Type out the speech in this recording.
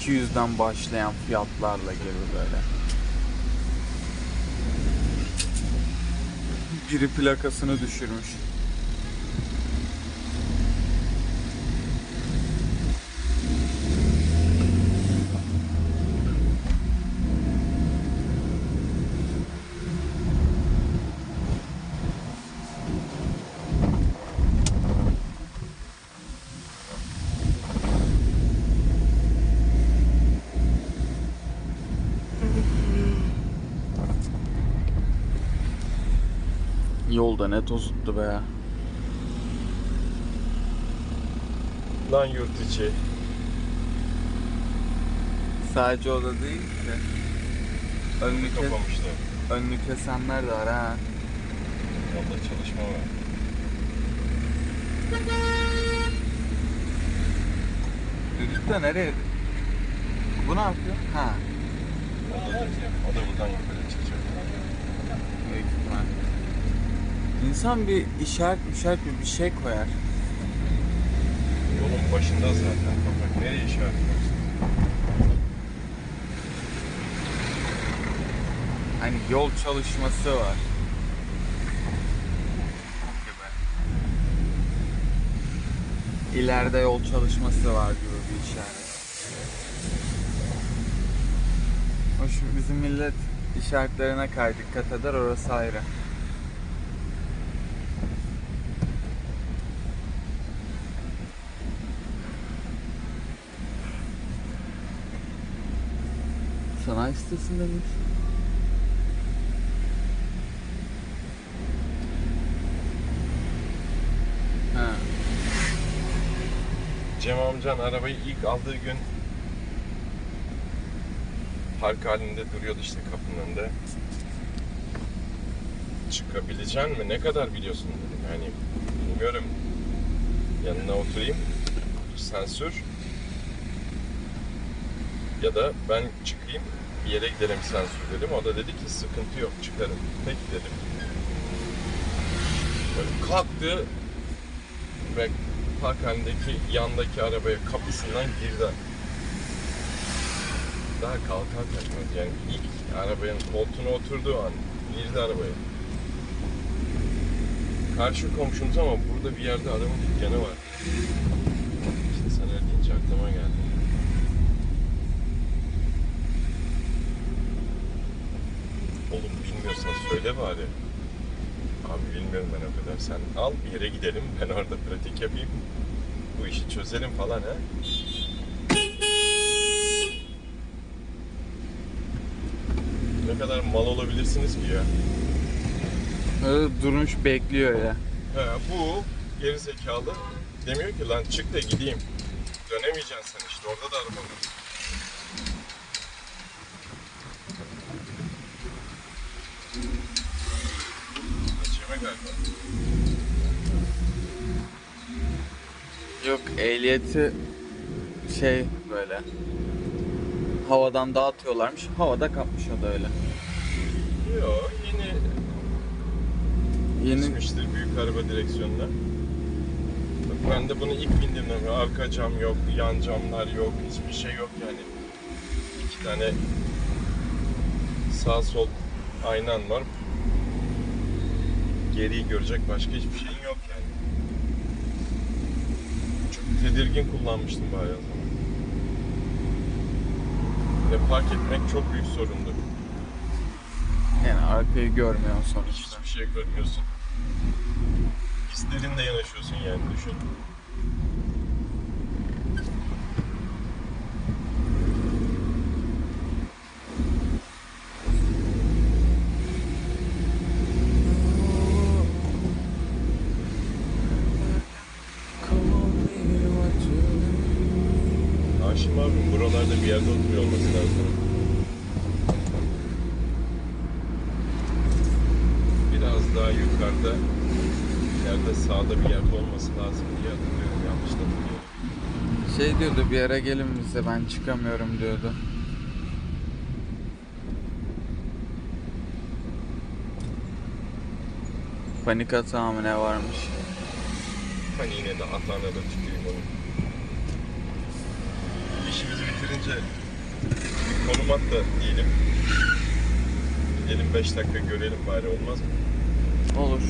200'den başlayan fiyatlarla gibi böyle. Biri plakasını düşürmüş. Yolda ne tozuttu be. Lan yurt içi. Sadece o da değil ki. Önünü, kes, Kapamışlar. önünü kesenler de var ha. Yolda çalışma var. Düdük de nereye? Bu ne yapıyor? Ha. O da, o da buradan yukarı çıkacak. Büyük ihtimal. İnsan bir işaret işaret bir, bir şey koyar. Yolun başında zaten kapak. Nereye işaret koyarsın? Hani yol çalışması var. Gibi. İleride yol çalışması var gibi bir işaret. Hoş bizim millet işaretlerine kay dikkat eder orası ayrı. Sanayi? Ha. Cem amcan arabayı ilk aldığı gün park halinde duruyordu işte kapının önünde. Çıkabilecek mi? Ne kadar biliyorsun dedim. Yani bilmiyorum. Yanına oturayım. Sensör. Ya da ben çıkayım bir yere gidelim sensör dedim. O da dedi ki sıkıntı yok çıkarım. Peki dedim. Böyle kalktı ve park halindeki yandaki arabaya kapısından girdi. Daha kalkar kaçmaz yani ilk arabanın koltuğuna oturduğu an girdi arabaya. Karşı komşumuz ama burada bir yerde adamın dükkanı var. Sen öyle deyince aklıma geldi. Bilmiyorsan söyle bari. Abi bilmiyorum ben o kadar. Sen al bir yere gidelim. Ben orada pratik yapayım. Bu işi çözelim falan ha. Ne kadar mal olabilirsiniz ki ya? Öyle durmuş bekliyor ya. He, bu geri zekalı demiyor ki lan çık da gideyim. Dönemeyeceksin sen işte orada da araba Yok ehliyeti şey böyle havadan dağıtıyorlarmış. Havada kapmış o da öyle. Yo yeni Yeni Geçmiştir büyük araba direksiyonuna. Bak ben de bunu ilk bindiğimde arka cam yok, yan camlar yok, hiçbir şey yok yani. İki tane sağ sol aynan var. Geriyi görecek başka hiçbir şeyin yok yani. Çok tedirgin kullanmıştım bayağı zaman. Ve park etmek çok büyük sorundu. yani arkayı görmüyorsun sonuçta. Hiçbir şey görmüyorsun. Hislerinle yanaşıyorsun yani düşün. Haşim abim buralarda bir yerde oturuyor olması lazım. Biraz daha yukarıda yerde sağda bir yerde olması lazım diye hatırlıyorum. Yanlış hatırlıyorum. Şey diyordu bir yere gelin bize ben çıkamıyorum diyordu. Panik atağı mı ne varmış? Hani yine de atağına da tüküreyim onu. İşimizi bitirince bir konum da diyelim. Gidelim 5 dakika görelim bari olmaz mı? Olur.